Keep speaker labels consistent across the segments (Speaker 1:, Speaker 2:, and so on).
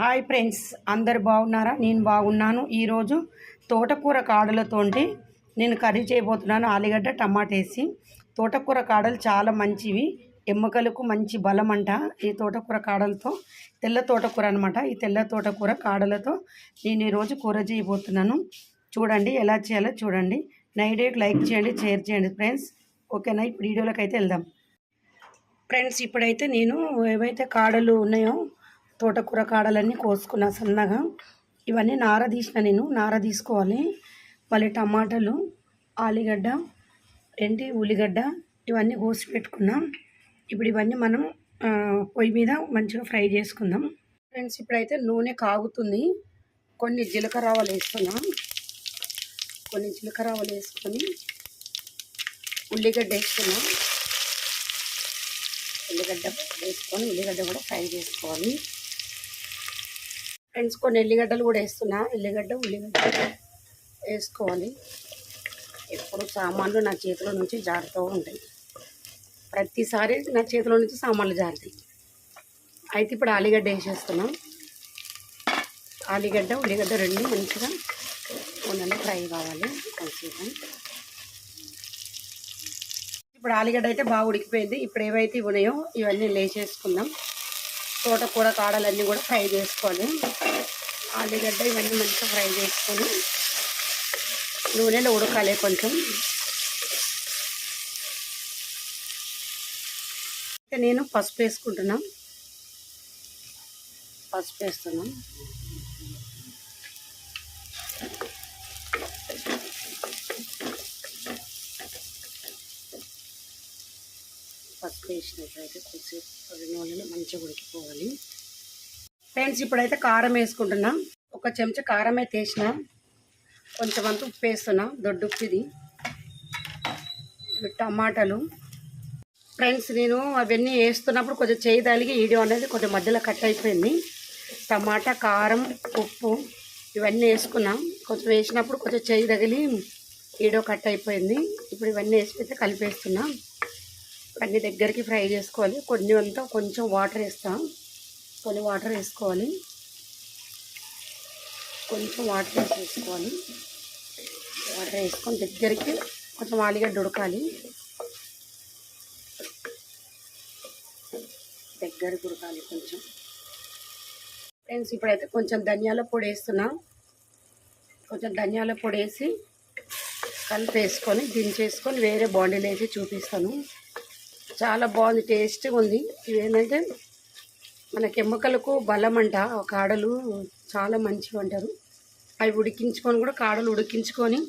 Speaker 1: Hi friends అందరు బాగున్నారా? నేను బాగున్నాను. ఈరోజు తోటకూర కాడలతోటి నేను కర్రీ చేయబోతున్నాను. ఆలుగడ్డ టమాటా వేసి తోటకూర కాడలు చాలా మంచివి. ఎముకలకు మంచి బలం అంట ఈ తోటకూర కాడలతో. తెల్ల తోటకూర అనమాట ఈ తెల్ల తోటకూర కాడలతో నేను ఈరోజు కూర చేయబోతున్నాను. చూడండి ఎలా చేయాలో చూడండి. నైట్ లైక్ చేయండి షేర్ చేయండి ఫ్రెండ్స్. ఓకేనా? ఇప్పుడు వీడియోలోకి అయితే వెళ్దాం. ఫ్రెండ్స్ ఇప్పుడైతే నేను ఏవైతే కాడలు ఉన్నాయో తోటకూర కాడలన్నీ కోసుకున్నా సన్నగా. ఇవన్నీ నార తీసిన నేను. నార తీసుకోవాలి. మళ్ళీ టమాటాలు ఆలుగడ్డ ఏంటి ఉల్లిగడ్డ ఇవన్నీ కోసి పెట్టుకున్నాం. ఇప్పుడు ఇవన్నీ మనం పొయ్యి మీద మంచిగా ఫ్రై చేసుకుందాం. ఫ్రెండ్స్ ఇప్పుడైతే నూనె కాగుతుంది. కొన్ని జీలకర్ర ఆవాలు వేస్తున్నాం కొన్ని జీలకర్రవాలు వేసుకొని ఉల్లిగడ్డ వేసుకున్నాం. ఉల్లిగడ్డ వేసుకొని ఉల్లిగడ్డ కూడా ఫ్రై చేసుకోవాలి. ఫ్రెండ్స్ కొన్ని ఎల్లిగడ్డలు కూడా వేస్తున్నా. ఎల్లిగడ్డ ఉల్లిగడ్డ వేసుకోవాలి. ఎప్పుడు సామాన్లు నా చేతిలో నుంచి జారుతూ ఉంటాయి. ప్రతిసారి నా చేతిలో నుంచి సామాన్లు జారుతాయి. అయితే ఇప్పుడు ఆలుగడ్డ వేసేస్తున్నాం. ఆలుగడ్డ ఉల్లిగడ్డ రెండు మంచిగా నూనెలో ఫ్రై కావాలి. కొంచెం. ఇప్పుడు ఆలుగడ్డ అయితే బాగా ఉడికిపోయింది. ఇప్పుడు ఏవైతే ఉన్నాయో ఇవన్నీ లేచేసుకుందాం తోటకూర కాడలన్నీ కూడా ఫ్రై చేసుకోవాలి. ఆలుగడ్డ ఇవన్నీ మంచిగా ఫ్రై చేసుకొని నూనెలో ఉడకాలి కొంచెం. నేను పసుపు వేసుకుంటున్నాం. పసుపు వేస్తున్నాం వేసినట్లయితే కొద్దిసేపు రెండు మంచిగా ఉడికిపోవాలి. ఫ్రెండ్స్ ఇప్పుడైతే కారం వేసుకుంటున్నాం. ఒక చెంచా కారం అయితే వేసిన కొంచెం అంత ఉప్పు వేస్తున్నా. దొడ్డు ఉప్పు ఇది. టమాటాలు. ఫ్రెండ్స్ నేను అవన్నీ వేస్తున్నప్పుడు కొంచెం చేయి తగిలి వీడియో అనేది కొంచెం మధ్యలో కట్ అయిపోయింది. టమాటా కారం ఉప్పు ఇవన్నీ వేసుకున్నాం. కొంచెం వేసినప్పుడు కొంచెం చేయి తగిలి వీడియో కట్ అయిపోయింది. ఇప్పుడు ఇవన్నీ వేసిపోతే కలిపేస్తున్నాం. అన్ని దగ్గరికి ఫ్రై చేసుకోవాలి. కొన్ని అంతా కొంచెం వాటర్ వేస్తాం. కొన్ని వాటర్ వేసుకోవాలి. కొంచెం వాటర్ వేసి వేసుకోవాలి వాటర్ వేసుకొని దగ్గరికి కొంచెం ఆలుగడ్డ ఉడకాలి. దగ్గరికి ఉడకాలి కొంచెం. ఫ్రెండ్స్ ఇప్పుడైతే కొంచెం ధనియాల పొడి వేస్తున్నా. కొంచెం ధనియాల పొడి వేసి కలిపేసుకొని దించేసుకొని వేరే బాండీలో వేసి చూపిస్తాను. చాలా బాగుంది టేస్ట్గా ఉంది. ఇవేంటంటే మనకి ఎముకలకు బలం అంట కాడలు చాలా మంచివి అంటారు. అవి ఉడికించుకొని కూడా కాడలు ఉడికించుకొని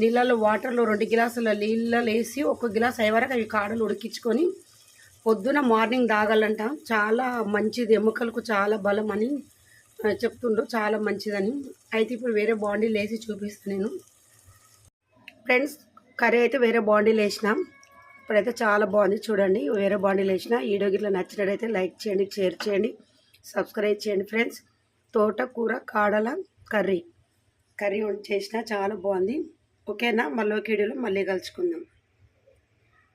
Speaker 1: నీళ్ళలో వాటర్లో రెండు గ్లాసుల నీళ్ళలో వేసి ఒక గ్లాస్ అయ్యే వరకు అవి కాడలు ఉడికించుకొని పొద్దున మార్నింగ్ తాగాలంట. చాలా మంచిది ఎముకలకు చాలా బలం అని చెప్తుండ్రు. చాలా మంచిదని. అయితే ఇప్పుడు వేరే బాండీలు వేసి చూపిస్తాను నేను. ఫ్రెండ్స్ కర్రీ అయితే వేరే బాండీలు వేసినాం. ఇప్పుడైతే చాలా బాగుంది. చూడండి వేరే బాండీలు వేసిన వీడియో గిట్ల నచ్చినట్టయితే లైక్ చేయండి షేర్ చేయండి సబ్స్క్రైబ్ చేయండి ఫ్రెండ్స్. తోటకూర కాడల కర్రీ. కర్రీ చేసినా చేసిన చాలా బాగుంది. ఓకేనా? మళ్ళీ ఒక వీడియోలో మళ్ళీ కలుసుకుందాం.